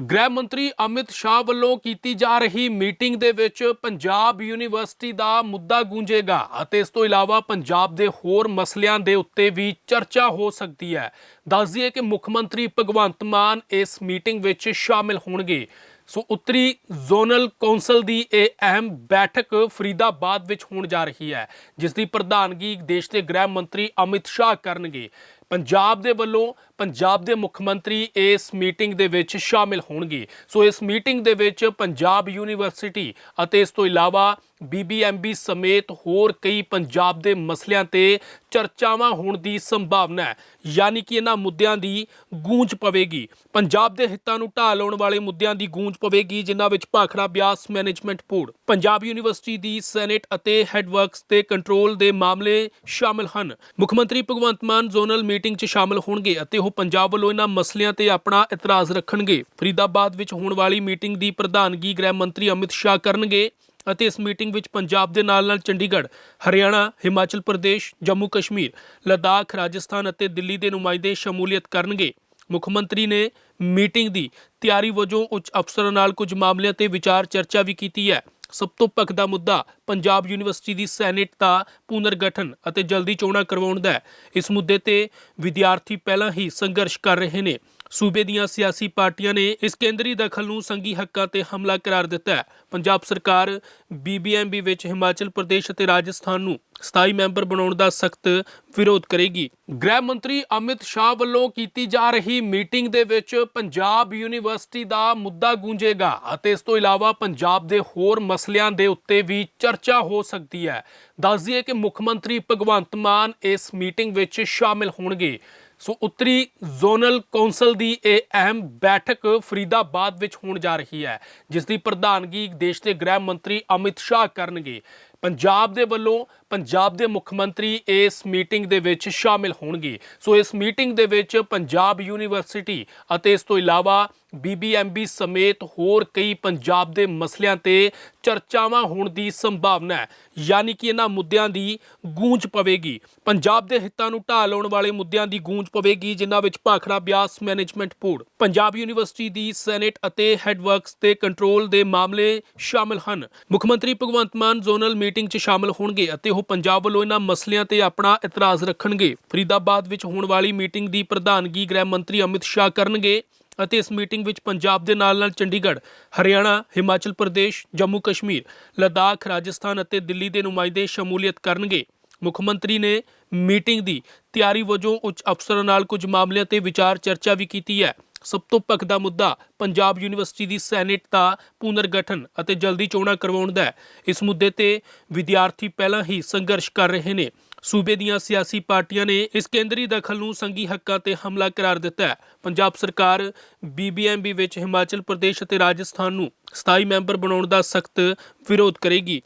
ਗ੍ਰਹਿ ਮੰਤਰੀ ਅਮਿਤ ਸ਼ਾਹ ਵੱਲੋਂ ਕੀਤੀ ਜਾ ਰਹੀ ਮੀਟਿੰਗ ਦੇ ਵਿੱਚ ਪੰਜਾਬ ਯੂਨੀਵਰਸਿਟੀ ਦਾ ਮੁੱਦਾ ਗੂੰਜੇਗਾ ਅਤੇ ਇਸ ਤੋਂ ਇਲਾਵਾ ਪੰਜਾਬ ਦੇ ਹੋਰ ਮਸਲਿਆਂ ਦੇ ਉੱਤੇ ਵੀ ਚਰਚਾ ਹੋ ਸਕਦੀ ਹੈ। ਦੱਸ ਦਈਏ ਕਿ ਮੁੱਖ ਮੰਤਰੀ ਭਗਵੰਤ ਮਾਨ ਇਸ ਮੀਟਿੰਗ ਵਿੱਚ ਸ਼ਾਮਿਲ ਹੋਣਗੇ। ਸੋ ਉੱਤਰੀ ਜ਼ੋਨਲ ਕੌਂਸਲ ਦੀ ਇਹ ਅਹਿਮ ਬੈਠਕ ਫਰੀਦਾਬਾਦ ਵਿੱਚ ਹੋਣ ਜਾ ਰਹੀ ਹੈ, ਜਿਸ ਦੀ ਪ੍ਰਧਾਨਗੀ ਦੇਸ਼ ਦੇ ਗ੍ਰਹਿ ਮੰਤਰੀ ਅਮਿਤ ਸ਼ਾਹ ਕਰਨਗੇ। ਪੰਜਾਬ ਦੇ ਵੱਲੋਂ ਪੰਜਾਬ ਦੇ ਮੁੱਖ ਮੰਤਰੀ ਇਸ ਮੀਟਿੰਗ ਦੇ ਵਿੱਚ ਸ਼ਾਮਿਲ ਹੋਣਗੇ। ਸੋ ਇਸ ਮੀਟਿੰਗ ਦੇ ਵਿੱਚ ਪੰਜਾਬ ਯੂਨੀਵਰਸਿਟੀ ਅਤੇ ਇਸ ਤੋਂ ਇਲਾਵਾ ਬੀਬੀਐਮਬੀ ਸਮੇਤ ਹੋਰ ਕਈ ਪੰਜਾਬ ਦੇ ਮਸਲਿਆਂ ਤੇ ਚਰਚਾਵਾਂ ਹੋਣ ਦੀ ਸੰਭਾਵਨਾ ਹੈ। ਯਾਨੀ ਕਿ ਇਹਨਾਂ ਮੁੱਦਿਆਂ ਦੀ ਗੂੰਜ ਪਵੇਗੀ। ਪੰਜਾਬ ਦੇ ਹਿੱਤਾਂ ਨੂੰ ਢਾਹ ਲਾਉਣ ਵਾਲੇ ਮੁੱਦਿਆਂ ਦੀ ਗੂੰਜ ਪਵੇਗੀ, ਜਿਨ੍ਹਾਂ ਵਿੱਚ Bhakra Beas management board, Punjab university ਦੀ ਸੈਨੇਟ ਅਤੇ ਹੈਡਵਰਕਸ ਤੇ ਕੰਟਰੋਲ ਦੇ ਮਾਮਲੇ ਸ਼ਾਮਿਲ ਹਨ। ਮੁੱਖ ਮੰਤਰੀ ਭਗਵੰਤ ਮਾਨ ਜ਼ੋਨਲ ਮੀਟਿੰਗ 'ਚ ਸ਼ਾਮਲ ਹੋਣਗੇ ਅਤੇ ਉਹ ਪੰਜਾਬ ਵੱਲੋਂ ਇਹਨਾਂ ਮਸਲਿਆਂ ਤੇ ਆਪਣਾ ਇਤਰਾਜ਼ ਰੱਖਣਗੇ ਫਰੀਦਾਬਾਦ ਵਿੱਚ ਹੋਣ ਵਾਲੀ ਮੀਟਿੰਗ ਦੀ ਪ੍ਰਧਾਨਗੀ ਗ੍ਰਹਿ ਮੰਤਰੀ ਅਮਿਤ ਸ਼ਾਹ ਕਰਨਗੇ ਅਤੇ ਇਸ ਮੀਟਿੰਗ ਵਿੱਚ ਪੰਜਾਬ ਦੇ ਨਾਲ-ਨਾਲ ਚੰਡੀਗੜ੍ਹ, ਹਰਿਆਣਾ, ਹਿਮਾਚਲ ਪ੍ਰਦੇਸ਼, ਜੰਮੂ ਕਸ਼ਮੀਰ, ਲਦਾਖ ਰਾਜਸਥਾਨ ਅਤੇ ਦਿੱਲੀ ਦੇ ਨੁਮਾਇੰਦੇ ਸ਼ਮੂਲੀਅਤ ਕਰਨਗੇ। ਮੁੱਖ ਮੰਤਰੀ ਨੇ ਮੀਟਿੰਗ ਦੀ ਤਿਆਰੀ ਵਜੋਂ ਉੱਚ ਅਫਸਰਾਂ ਨਾਲ ਕੁਝ ਮਾਮਲਿਆਂ ਤੇ ਵਿਚਾਰ ਚਰਚਾ ਵੀ ਕੀਤੀ ਹੈ। ਸਭ ਤੋਂ ਭਖਦਾ ਮੁੱਦਾ ਪੰਜਾਬ ਯੂਨੀਵਰਸਿਟੀ ਦੀ ਸੈਨੇਟ ਦਾ ਪੁਨਰਗਠਨ ਅਤੇ ਜਲਦੀ ਚੋਣਾਂ ਕਰਵਾਉਣ ਦਾ ਹੈ। ਇਸ ਮੁੱਦੇ ਤੇ ਵਿਦਿਆਰਥੀ ਪਹਿਲਾਂ ਹੀ ਸੰਘਰਸ਼ ਕਰ ਰਹੇ ਨੇ। ਸੂਬੇ ਦੀਆਂ ਸਿਆਸੀ ਪਾਰਟੀਆਂ ਨੇ ਇਸ ਕੇਂਦਰੀ ਦਖਲ ਨੂੰ ਸੰਗੀ ਹੱਕਾਂ ਤੇ ਹਮਲਾ ਕਰਾਰ ਦਿੱਤਾ ਹੈ। ਪੰਜਾਬ ਸਰਕਾਰ ਬੀਬੀਐਮਬੀ ਵਿੱਚ ਹਿਮਾਚਲ ਪ੍ਰਦੇਸ਼ ਅਤੇ ਰਾਜਸਥਾਨ ਨੂੰ ਸਥਾਈ ਮੈਂਬਰ ਬਣਾਉਣ ਦਾ ਸਖਤ ਵਿਰੋਧ ਕਰੇਗੀ। ਗ੍ਰਹਿ ਮੰਤਰੀ ਅਮਿਤ ਸ਼ਾਹ ਵੱਲੋਂ ਕੀਤੀ ਜਾ ਰਹੀ ਮੀਟਿੰਗ ਦੇ ਵਿੱਚ ਪੰਜਾਬ ਯੂਨੀਵਰਸਿਟੀ ਦਾ ਮੁੱਦਾ ਗੂੰਜੇਗਾ ਅਤੇ ਇਸ ਤੋਂ ਇਲਾਵਾ ਪੰਜਾਬ ਦੇ ਹੋਰ ਮਸਲਿਆਂ ਦੇ ਉੱਤੇ ਵੀ ਚਰਚਾ ਹੋ ਸਕਦੀ ਹੈ। ਦੱਸ ਦਈਏ ਕਿ ਮੁੱਖ ਮੰਤਰੀ ਭਗਵੰਤ ਮਾਨ ਇਸ ਮੀਟਿੰਗ ਵਿੱਚ ਸ਼ਾਮਿਲ ਹੋਣਗੇ। ਸੋ ਉੱਤਰੀ ਜ਼ੋਨਲ ਕੌਂਸਲ ਦੀ ਇਹ ਅਹਿਮ ਬੈਠਕ ਫਰੀਦਾਬਾਦ ਵਿੱਚ ਹੋਣ ਜਾ ਰਹੀ ਹੈ, ਜਿਸ ਦੀ ਪ੍ਰਧਾਨਗੀ ਦੇਸ਼ ਦੇ ਗ੍ਰਹਿ ਮੰਤਰੀ ਅਮਿਤ ਸ਼ਾਹ ਕਰਨਗੇ। ਪੰਜਾਬ ਦੇ ਵੱਲੋਂ ਪੰਜਾਬ ਦੇ ਮੁੱਖ ਮੰਤਰੀ ਇਸ ਮੀਟਿੰਗ ਦੇ ਵਿੱਚ ਸ਼ਾਮਿਲ ਹੋਣਗੇ। ਸੋ ਇਸ ਮੀਟਿੰਗ ਦੇ ਵਿੱਚ ਪੰਜਾਬ ਯੂਨੀਵਰਸਿਟੀ ਅਤੇ ਇਸ ਤੋਂ ਇਲਾਵਾ ਬੀਬੀਐਮਬੀ ਸਮੇਤ ਹੋਰ ਕਈ ਪੰਜਾਬ ਦੇ ਮਸਲਿਆਂ ਤੇ ਚਰਚਾਵਾਂ ਹੋਣ ਦੀ ਸੰਭਾਵਨਾ ਹੈ। ਯਾਨੀ ਕਿ ਇਹਨਾਂ ਮੁੱਦਿਆਂ ਦੀ ਗੂੰਜ ਪਵੇਗੀ। ਪੰਜਾਬ ਦੇ ਹਿੱਤਾਂ ਨੂੰ ਢਾਹ ਲਾਉਣ ਵਾਲੇ ਮੁੱਦਿਆਂ ਦੀ ਗੂੰਜ ਪਵੇਗੀ, ਜਿਨ੍ਹਾਂ ਵਿੱਚ Bhakra Beas management board, Punjab university ਦੀ ਸੈਨੇਟ ਅਤੇ ਹੈਡਵਰਕਸ ਤੇ ਕੰਟਰੋਲ ਦੇ ਮਾਮਲੇ ਸ਼ਾਮਿਲ ਹਨ। ਮੁੱਖ ਮੰਤਰੀ ਭਗਵੰਤ ਮਾਨ ਜ਼ੋਨਲ ਮੀਟਿੰਗ 'ਚ ਸ਼ਾਮਿਲ ਹੋਣਗੇ ਅਤੇ ਉਹ ਪੰਜਾਬ ਵੱਲੋਂ ਇਹਨਾਂ ਮਸਲਿਆਂ ਤੇ ਆਪਣਾ ਇਤਰਾਜ਼ ਰੱਖਣਗੇ ਫਰੀਦਾਬਾਦ ਵਿੱਚ ਹੋਣ ਵਾਲੀ ਮੀਟਿੰਗ ਦੀ ਪ੍ਰਧਾਨਗੀ ਗ੍ਰਹਿ ਮੰਤਰੀ ਅਮਿਤ ਸ਼ਾਹ ਕਰਨਗੇ ਅਤੇ ਇਸ ਮੀਟਿੰਗ ਵਿੱਚ ਪੰਜਾਬ ਦੇ ਨਾਲ-ਨਾਲ ਚੰਡੀਗੜ੍ਹ, ਹਰਿਆਣਾ, ਹਿਮਾਚਲ ਪ੍ਰਦੇਸ਼, ਜੰਮੂ ਕਸ਼ਮੀਰ, ਲਦਾਖ ਰਾਜਸਥਾਨ ਅਤੇ ਦਿੱਲੀ ਦੇ ਨੁਮਾਇੰਦੇ ਸ਼ਮੂਲੀਅਤ ਕਰਨਗੇ। ਮੁੱਖ ਮੰਤਰੀ ਨੇ ਮੀਟਿੰਗ ਦੀ ਤਿਆਰੀ ਵਜੋਂ ਉੱਚ ਅਫਸਰਾਂ ਨਾਲ ਕੁਝ ਮਾਮਲਿਆਂ ਤੇ ਵਿਚਾਰ ਚਰਚਾ ਵੀ ਕੀਤੀ ਹੈ। ਸਭ ਤੋਂ ਭਖਦਾ ਮੁੱਦਾ ਪੰਜਾਬ ਯੂਨੀਵਰਸਿਟੀ ਦੀ ਸੈਨੇਟ ਦਾ ਪੁਨਰਗਠਨ ਅਤੇ ਜਲਦੀ ਚੋਣਾਂ ਕਰਵਾਉਣ ਦਾ ਹੈ। ਇਸ ਮੁੱਦੇ ਤੇ ਵਿਦਿਆਰਥੀ ਪਹਿਲਾਂ ਹੀ ਸੰਘਰਸ਼ ਕਰ ਰਹੇ ਨੇ। ਸੂਬੇ ਦੀਆਂ ਸਿਆਸੀ ਪਾਰਟੀਆਂ ਨੇ ਇਸ ਕੇਂਦਰੀ ਦਖਲ ਨੂੰ ਸੰਗੀ ਹੱਕਾਂ ਤੇ ਹਮਲਾ ਕਰਾਰ ਦਿੱਤਾ ਹੈ ਪੰਜਾਬ ਸਰਕਾਰ ਬੀਬੀਐਮਬੀ ਵਿੱਚ ਹਿਮਾਚਲ ਪ੍ਰਦੇਸ਼ ਅਤੇ ਰਾਜਸਥਾਨ ਨੂੰ ਸਥਾਈ ਮੈਂਬਰ ਬਣਾਉਣ ਦਾ ਸਖਤ ਵਿਰੋਧ ਕਰੇਗੀ